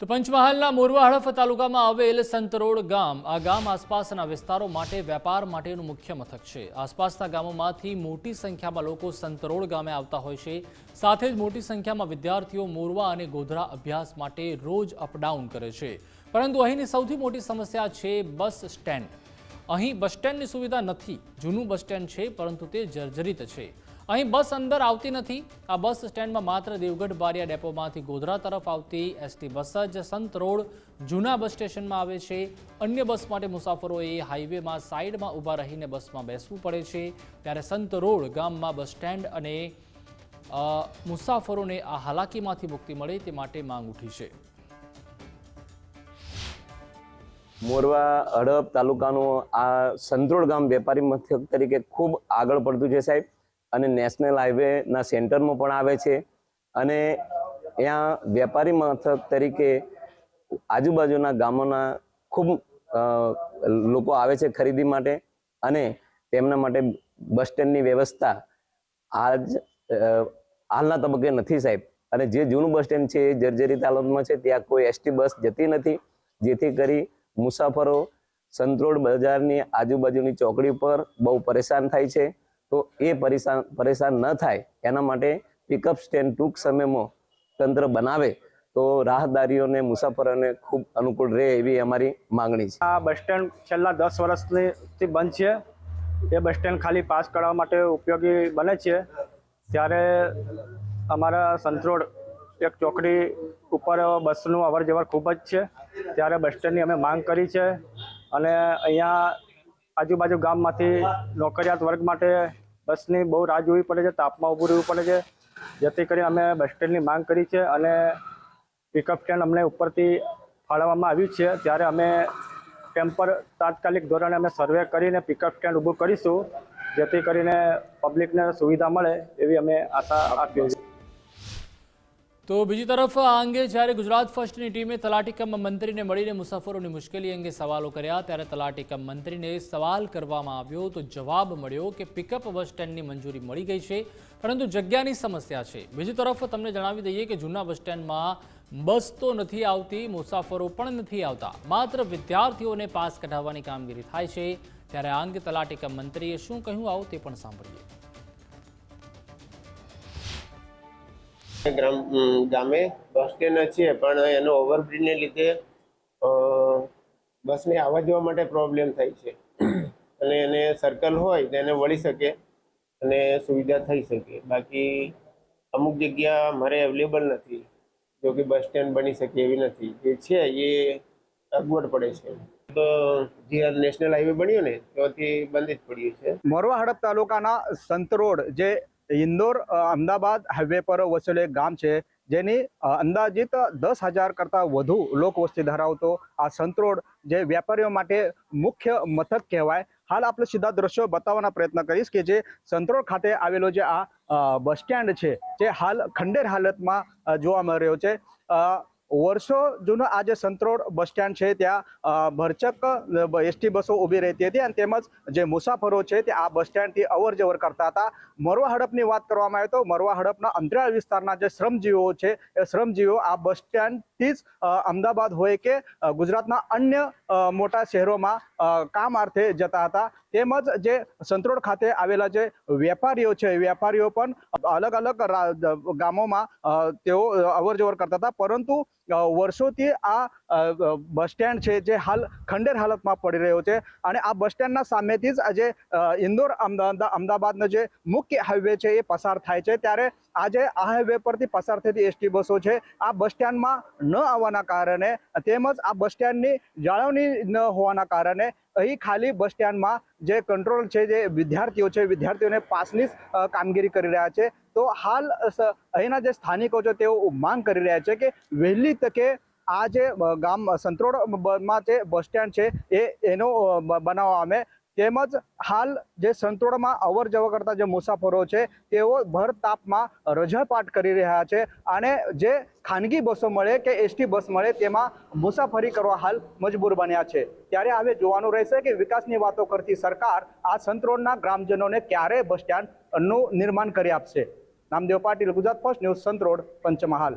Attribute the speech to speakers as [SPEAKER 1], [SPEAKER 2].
[SPEAKER 1] તો પંચમહાલના મોરવા હડફ તાલુકામાં આવેલ સંતરોડ ગામ, આ ગામ આસપાસના વિસ્તારો માટે વેપાર માટેનું મુખ્ય મથક છે. આસપાસના ગામોમાંથી મોટી સંખ્યામાં લોકો સંતરોડ ગામે આવતા હોય છે. સાથે જ મોટી સંખ્યામાં વિદ્યાર્થીઓ મોરવા અને ગોધરા અભ્યાસ માટે રોજ અપડાઉન કરે છે. પરંતુ અહીંની સૌથી મોટી સમસ્યા છે બસ સ્ટેન્ડ. અહીં બસ સ્ટેન્ડની સુવિધા નથી. જૂનું બસ સ્ટેન્ડ છે, પરંતુ તે જર્જરિત છે. અહીં બસ અંદર આવતી નથી. આ બસ સ્ટેન્ડમાં માત્ર દેવગઢ બારિયા ડેપોમાંથી ગોધરા તરફ આવતી એસટી બસ જ સંત રોડ જૂના બસ સ્ટેશનમાં આવે છે. અન્ય બસ માટે મુસાફરોએ હાઈવેમાં સાઈડમાં ઊભા રહીને બસમાં બેસવું પડે છે. ત્યારે સંત રોડ ગામમાં બસ સ્ટેન્ડ અને મુસાફરોને આ હાલાકીમાંથી મુક્તિ મળે તે માટે માંગ ઉઠી છે.
[SPEAKER 2] મોરવા હડપ તાલુકાનું આ સંતરોડ ગામ વેપારી મથક તરીકે ખૂબ આગળ પડતું છે સાહેબ. અને નેશનલ હાઈવેના સેન્ટરમાં પણ આવે છે. અને ત્યાં વેપારી મથક તરીકે આજુબાજુના ગામોના ખૂબ લોકો આવે છે ખરીદી માટે અને તેમના માટે બસ સ્ટેન્ડની વ્યવસ્થા આજ હાલના તબક્કે નથી સાહેબ. અને જે જૂનું બસ સ્ટેન્ડ છે એ જર્જરિત હાલતમાં છે, ત્યાં કોઈ એસટી બસ જતી નથી. જેથી કરી મુસાફરો સંતરોડ બજારની આજુબાજુની ચોકડી પર બહુ પરેશાન થાય છે. તો એ પરેશાન પરેશાન ન થાય. એના માટે પિકઅપ સ્ટેન્ડ ટૂંક સમયમાં તંત્ર બનાવે તો રાહદારીઓને, મુસાફરોને ખૂબ અનુકૂળ રહે એવી અમારી માંગણી છે.
[SPEAKER 3] આ બસ સ્ટેન્ડ છેલ્લા દસ વર્ષથી બંધ છે. એ બસ સ્ટેન્ડ ખાલી પાસ કરાવવા માટે ઉપયોગી બને છે. ત્યારે અમારા સંતરોડ એક ચોકડી ઉપર બસનું અવર જવર ખૂબ જ છે. ત્યારે બસ સ્ટેન્ડની અમે માંગ કરી છે. અને અહીંયા આજુબાજુ ગામમાંથી નોકરિયાત વર્ગ માટે બસની બહુ રાહ જોવી પડે છે, તાપમાં ઊભું રહેવું પડે છે. જેથી કરી અમે બસ સ્ટેન્ડની માંગ કરી છે અને પિકઅપ સ્ટેન્ડ અમને ઉપરથી ફાળવવામાં આવ્યું છે. ત્યારે અમે ટેમ્પર તાત્કાલિક ધોરણે અમે સર્વે કરીને પિકઅપ સ્ટેન્ડ ઊભું કરીશું, જેથી કરીને પબ્લિકને સુવિધા મળે એવી અમે આશા રાખીએ છીએ.
[SPEAKER 1] તો બીજી તરફ આ અંગે જ્યારે ગુજરાત ફર્સ્ટની ટીમે તલાટી મંત્રીને મળીને મુસાફરોની મુશ્કેલી અંગે સવાલો કર્યા, ત્યારે તલાટી કમ મંત્રીને સવાલ કરવામાં આવ્યો તો જવાબ મળ્યો કે પિકઅપ બસ સ્ટેન્ડની મંજૂરી મળી ગઈ છે, પરંતુ જગ્યાની સમસ્યા છે. બીજી તરફ તમને જણાવી દઈએ કે જૂના બસ સ્ટેન્ડમાં બસ તો નથી આવતી, મુસાફરો પણ નથી આવતા. માત્ર વિદ્યાર્થીઓને પાસ કઢાવવાની કામગીરી થાય છે. ત્યારે આ અંગે તલાટી મંત્રીએ શું કહ્યું આવું તે પણ સાંભળીએ.
[SPEAKER 4] ગ્રામ ગામે બસ સ્ટેન્ડ છે, પણ એનો ઓવરબ્રિજને લીધે બસને આવવા જવા માટે પ્રોબ્લેમ થાય છે. અને એને સર્કલ હોય તો એને વળી શકે અને સુવિધા થઈ શકે. બાકી અમુક જગ્યા મારે અવેલેબલ નથી, જો કે બસ સ્ટેન્ડ બની શકે એવી નથી. જે છે એ અગવડ પડે છે. તો જે નેશનલ હાઈવે બન્યો ને ત્યાંથી બંધ જ પડ્યું છે.
[SPEAKER 5] મોરવા હડપ તાલુકાના સંતરોડ જે ઇન્દોર અમદાવાદ હાઈવે પર વસેલું એક ગામ છે, જેની અંદાજિત દસ હજાર કરતાં વધુ લોક વસ્તી ધરાવતો આ સંતરોડ જે વેપારીઓ માટે મુખ્ય મથક કહેવાય. હાલ આપણે સીધા દ્રશ્યો બતાવવાના પ્રયત્ન કરીશ કે જે સંતરોડ ખાતે આવેલો જે આ બસ સ્ટેન્ડ છે, જે હાલ ખંડેર હાલતમાં જોવા મળી રહ્યો છે. વર્ષો જૂનો આ જે સંતરોડ બસ સ્ટેન્ડ છે, ત્યાં ભરચક એસટી બસો ઊભી રહેતી હતી અને તેમજ જે મુસાફરો છે, તે આ બસ સ્ટેન્ડથી અવર જવર કરતા હતા. મરવા હડપની વાત કરવામાં આવે તો મરવા હડપના અંતરાળ વિસ્તારના જે શ્રમજીવીઓ છે, એ શ્રમજીવીઓ આ બસ સ્ટેન્ડથી જ અમદાવાદ હોય કે ગુજરાતના અન્ય મોટા શહેરોમાં કામ અર્થે જતા હતા. તેમજ જે સંતરોડ ખાતે આવેલા જે વેપારીઓ છે વેપારીઓ પણ અલગ અલગ ગામોમાં તેઓ અવર જવર કરતા હતા. પરંતુ વર્ષોથી આ બસ સ્ટેન્ડ છે જે હાલ ખંડેર હાલતમાં પડી રહ્યો છે અને આ બસ સ્ટેન્ડના સામેથી જ આજે ઇન્દોર અમદા- અમદાવાદનો જે મુખ્ય હાઈવે છે એ પસાર થાય છે. ત્યારે આજે આ હાઈવે પરથી પસાર થતી એસટી બસો છે આ બસ સ્ટેન્ડમાં ન આવવાના કારણે તેમજ આ બસ સ્ટેન્ડની જાળવણી ન હોવાના કારણે અહીં ખાલી બસ સ્ટેન્ડમાં જે કંટ્રોલ છે જે વિદ્યાર્થીઓ છે, વિદ્યાર્થીઓને પાસની કામગીરી કરી રહ્યા છે. તો હાલ અહીંના જે સ્થાનિકો છે તેઓ માંગ કરી રહ્યા છે કે વહેલી તકે આ જે ગામ સંતરોડમાં જે બસ સ્ટેન્ડ છે એ, એનો બનાવો અમે તેમજ હાલ જે સંતોડમાં અવર જવર કરતા જે મુસાફરો છે તેઓ ભર તાપમાં રજાપાટ કરી રહ્યા છે અને જે ખાનગી બસો મળે કે એસટી બસ મળે તેમાં મુસાફરી કરવા હાલ મજબૂર બન્યા છે. ત્યારે હવે જોવાનું રહેશે કે વિકાસની વાતો કરતી સરકાર આ સંતરોડના ગ્રામજનોને ક્યારે બસ સ્ટેન્ડનું નિર્માણ કરી આપશે. Namdev Patil Gujarat first news Santrod Panchmahal.